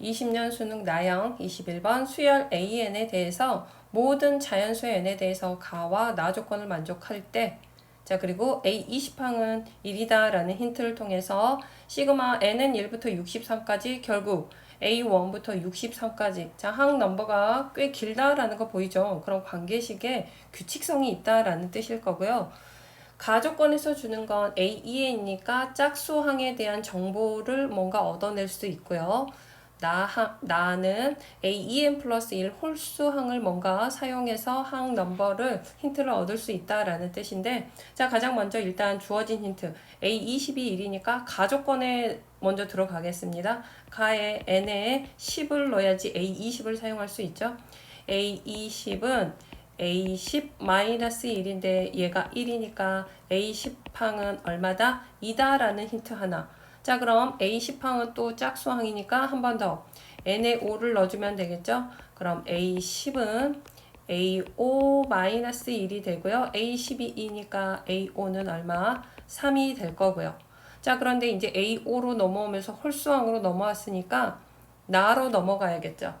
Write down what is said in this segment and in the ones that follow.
20년 수능 나영 21번 수열 AN에 대해서 모든 자연수의 n에 대해서 가와 나 조건을 만족할 때 자, 그리고 A20항은 1이다 라는 힌트를 통해서 시그마 n은 1부터 63까지 결국 A1부터 63까지 자, 항 넘버가 꽤 길다라는 거 보이죠? 그럼 관계식에 규칙성이 있다라는 뜻일 거고요. 가조건에서 주는 건 A2A니까 짝수항에 대한 정보를 뭔가 얻어낼 수 있고요. 나, 나는 A2N 플러스 1 홀수항을 뭔가 사용해서 항 넘버를 힌트를 얻을 수 있다라는 뜻인데 자 가장 먼저 일단 주어진 힌트 A20이 1이니까 가조건에 먼저 들어가겠습니다. 가에 n에 10을 넣어야지 A20을 사용할 수 있죠. A20은 A10-1인데 얘가 1이니까 A10항은 얼마다? 2다라는 힌트 하나. 자 그럼 A10항은 또 짝수항이니까 한 번 더 n에 5를 넣어주면 되겠죠? 그럼 A10은 A5-1이 되고요. A10이 2니까 A5는 얼마? 3이 될 거고요. 자 그런데 이제 A5로 넘어오면서 홀수항으로 넘어왔으니까 나로 넘어가야겠죠.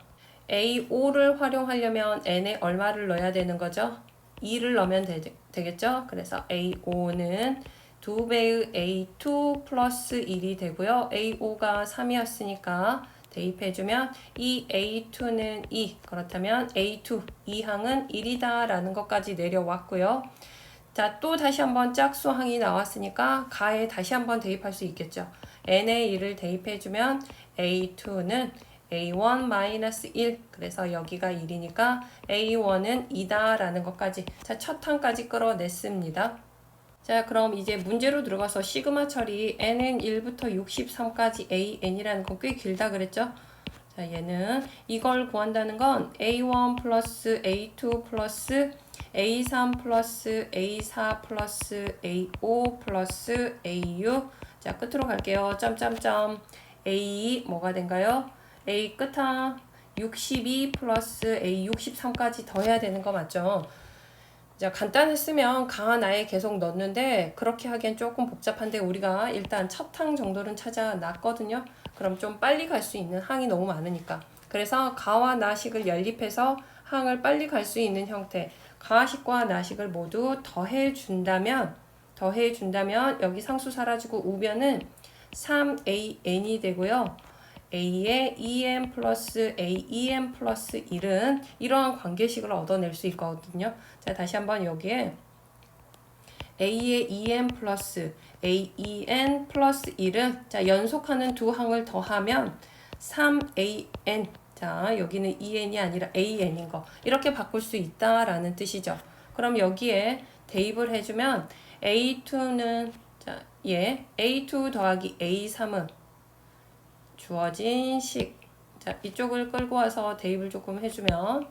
A5를 활용하려면 n에 얼마를 넣어야 되는 거죠? 2를 넣으면 되, 되겠죠? 그래서 A5는 2배의 A2 플러스 1이 되고요. A5가 3이었으니까 대입해주면 이 A2는 2 그렇다면 A2 이항은 1이다 라는 것까지 내려왔고요. 자, 또 다시 한번 짝수항이 나왔으니까 가에 다시 한번 대입할 수 있겠죠. n의 1을 대입해주면 A2는 A1-1 그래서 여기가 1이니까 A1은 2다 라는 것까지 자, 첫 항까지 끌어냈습니다. 자 그럼 이제 문제로 들어가서 시그마 처리 n은 1부터 63까지 an이라는 건 꽤 길다 그랬죠? 자 얘는 이걸 구한다는 건 a1 플러스 a2 플러스 a3 플러스 a4 플러스 a5 플러스 a6 자 끝으로 갈게요. 점점점 a 뭐가 된가요? a 끝항 62 플러스 a 63까지 더해야 되는 거 맞죠? 자, 간단했으면 강한 아예 계속 넣었는데 그렇게 하기엔 조금 복잡한데 우리가 일단 첫 항 정도는 찾아놨거든요. 그럼 좀 빨리 갈 수 있는 항이 너무 많으니까. 그래서 가와 나식을 연립해서 항을 빨리 갈 수 있는 형태. 가식과 나식을 모두 더해 준다면 더해 준다면 여기 상수 사라지고 우변은 3an이 되고요. A의 2m 플러스 a 2m 플러스 1은 이러한 관계식을 얻어낼 수 있거든요. 자, 다시 한번 여기에 a의 2m 플러스 a 2n 플러스 1은 자, 연속하는 두 항을 더하면 3an 자, 여기는 2n이 아니라 an인 거. 이렇게 바꿀 수 있다라는 뜻이죠. 그럼 여기에 대입을 해주면 a2는 자, 예, a2 더하기 a3은 주어진 식. 자, 이쪽을 끌고 와서 대입을 조금 해주면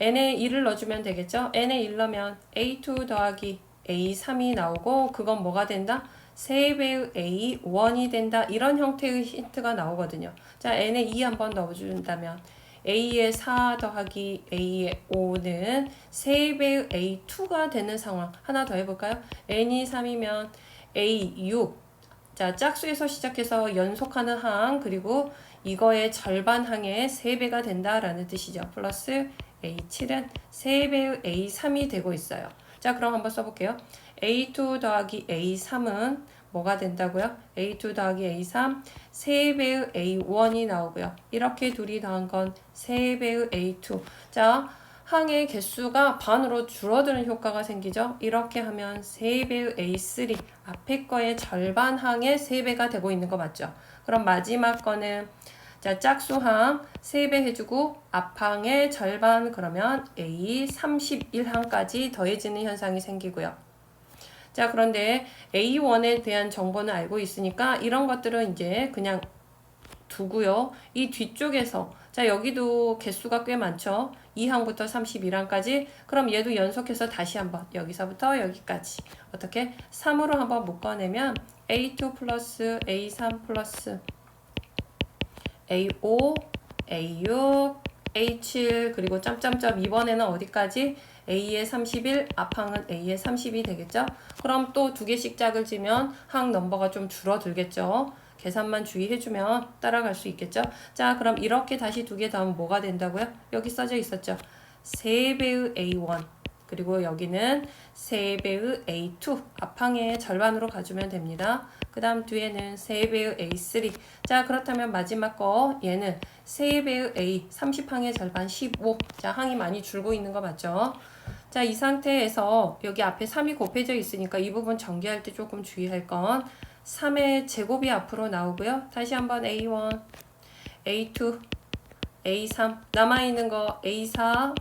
n에 1을 넣어주면 되겠죠? n에 1 넣으면 a2 더하기 a3이 나오고 그건 뭐가 된다? 3배의 a1이 된다. 이런 형태의 힌트가 나오거든요. 자, n에 2 한번 넣어준다면 a의 4 더하기 a의 5는 3배의 a2가 되는 상황. 하나 더 해볼까요? n이 3이면 a6 자, 짝수에서 시작해서 연속하는 항, 그리고 이거의 절반 항의 3배가 된다라는 뜻이죠. 플러스 A7은 3배의 A3이 되고 있어요. 자, 그럼 한번 써볼게요. A2 더하기 A3은 뭐가 된다고요? A2 더하기 A3, 3배의 A1이 나오고요. 이렇게 둘이 더한 건 3배의 A2. 자, 항의 개수가 반으로 줄어드는 효과가 생기죠. 이렇게 하면 3배의 A3 앞에 거의 절반 항의 3배가 되고 있는 거 맞죠? 그럼 마지막 거는 자 짝수항 3배 해주고 앞항의 절반 그러면 A 31항까지 더해지는 현상이 생기고요. 자 그런데 A1에 대한 정보는 알고 있으니까 이런 것들은 이제 그냥 두고요. 이 뒤쪽에서 자 여기도 개수가 꽤 많죠. 2항부터 31항까지. 그럼 얘도 연속해서 다시 한번 여기서부터 여기까지. 어떻게? 3으로 한번 묶어내면 A2 플러스 A3 플러스 A5 A6 A7 그리고 점점점 이번에는 어디까지? A의 31 앞항은 A의 30이 되겠죠? 그럼 또 두 개씩 짝을 지면 항 넘버가 좀 줄어들겠죠 계산만 주의해주면 따라갈 수 있겠죠? 자, 그럼 이렇게 다시 두 개 더하면 뭐가 된다고요? 여기 써져 있었죠? 3배의 A1 그리고 여기는 3배의 A2 앞항의 절반으로 가주면 됩니다. 그 다음 뒤에는 3배의 A3 자 그렇다면 마지막 거 얘는 3배의 A 30항의 절반 15 자, 항이 많이 줄고 있는 거 맞죠? 자, 이 상태에서 여기 앞에 3이 곱해져 있으니까 이 부분 전개할 때 조금 주의할 건 3의 제곱이 앞으로 나오고요. 다시 한번 A1, A2, A3 남아있는 거 A4,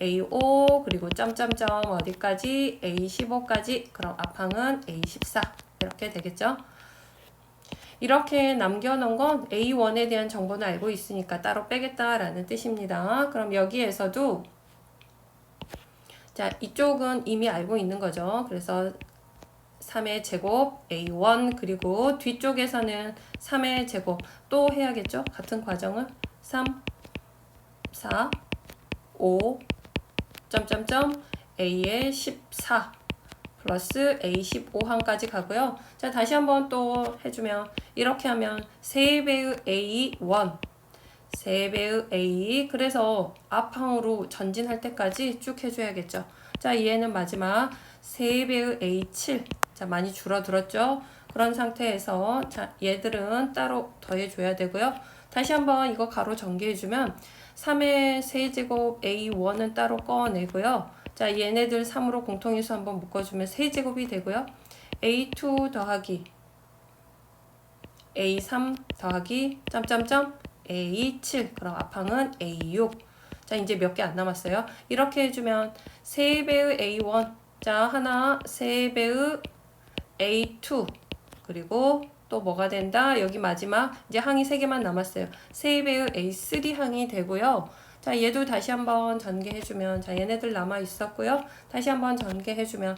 A5 그리고 점점점 어디까지 A15까지 그럼 앞항은 A14 이렇게 되겠죠. 이렇게 남겨놓은 건 A1에 대한 정보는 알고 있으니까 따로 빼겠다라는 뜻입니다. 그럼 여기에서도 자 이쪽은 이미 알고 있는 거죠. 그래서 3의 제곱 A1 그리고 뒤쪽에서는 3의 제곱 또 해야겠죠. 같은 과정을 3, 4, 5 점점점 A의 14 플러스 A15항까지 가고요. 자, 다시 한번 또 해주면 이렇게 하면 3배의 A1 3배의 A 그래서 앞항으로 전진할 때까지 쭉 해줘야겠죠. 자, 얘는 마지막 3배의 A7 자, 많이 줄어들었죠. 그런 상태에서 자, 얘들은 따로 더해줘야 되고요. 다시 한번 이거 가로 전개해주면 3의 세제곱 A1은 따로 꺼내고요. 자, 얘네들 3으로 공통인수 한번 묶어주면 세제곱이 되고요. A2 더하기 A3 더하기 점점점 A7 그럼 앞항은 A6 자 이제 몇 개 안 남았어요. 이렇게 해주면 3배의 A1 자 하나 3배의 A2 그리고 또 뭐가 된다? 여기 마지막 이제 항이 3개만 남았어요. 3배의 A3 항이 되고요. 자, 얘도 다시 한번 전개해주면 자, 얘네들 남아 있었고요. 다시 한번 전개해주면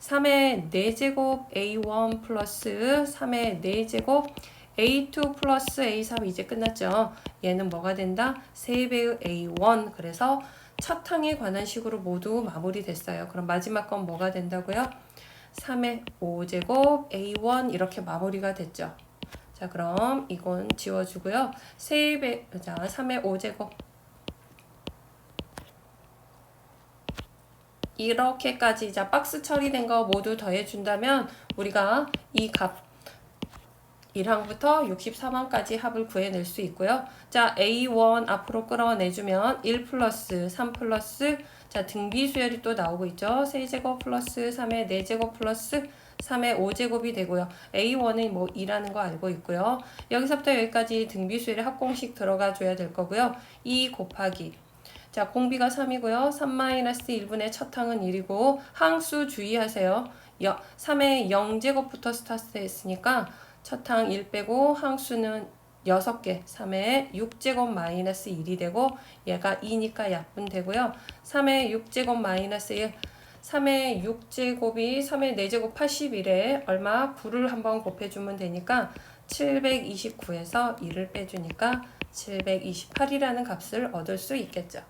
3의 4제곱 A1 플러스 3의 4제곱 A2 플러스 A3 이제 끝났죠. 얘는 뭐가 된다? 3배의 A1 그래서 첫 항에 관한 식으로 모두 마무리됐어요. 그럼 마지막 건 뭐가 된다고요? 3의 5제곱 A1 이렇게 마무리가 됐죠. 자, 그럼 이건 지워주고요. 세배, 자, 3의 5제곱. 이렇게까지 자 박스 처리된 거 모두 더해준다면 우리가 이 값 1항부터 63항까지 합을 구해낼 수 있고요. 자 A1 앞으로 끌어내주면 1 플러스 3 플러스 자 등비 수열이 또 나오고 있죠. 세제곱 플러스 3의 4제곱 플러스 3의 5제곱이 되고요. A1은 뭐 2라는 거 알고 있고요. 여기서부터 여기까지 등비 수열의 합공식 들어가 줘야 될 거고요. 2 곱하기 자, 공비가 3이고요. 3-1분의 첫 항은 1이고 항수 주의하세요. 3의 0제곱부터 스타트 했으니까 첫 항 1 빼고 항수는 6개, 3의 6제곱 마이너스 1이 되고 얘가 2니까 약분 되고요. 3의 6제곱 마이너스 1, 3의 6제곱이 3의 4제곱 81에 얼마? 9를 한번 곱해주면 되니까 729에서 1을 빼주니까 728이라는 값을 얻을 수 있겠죠.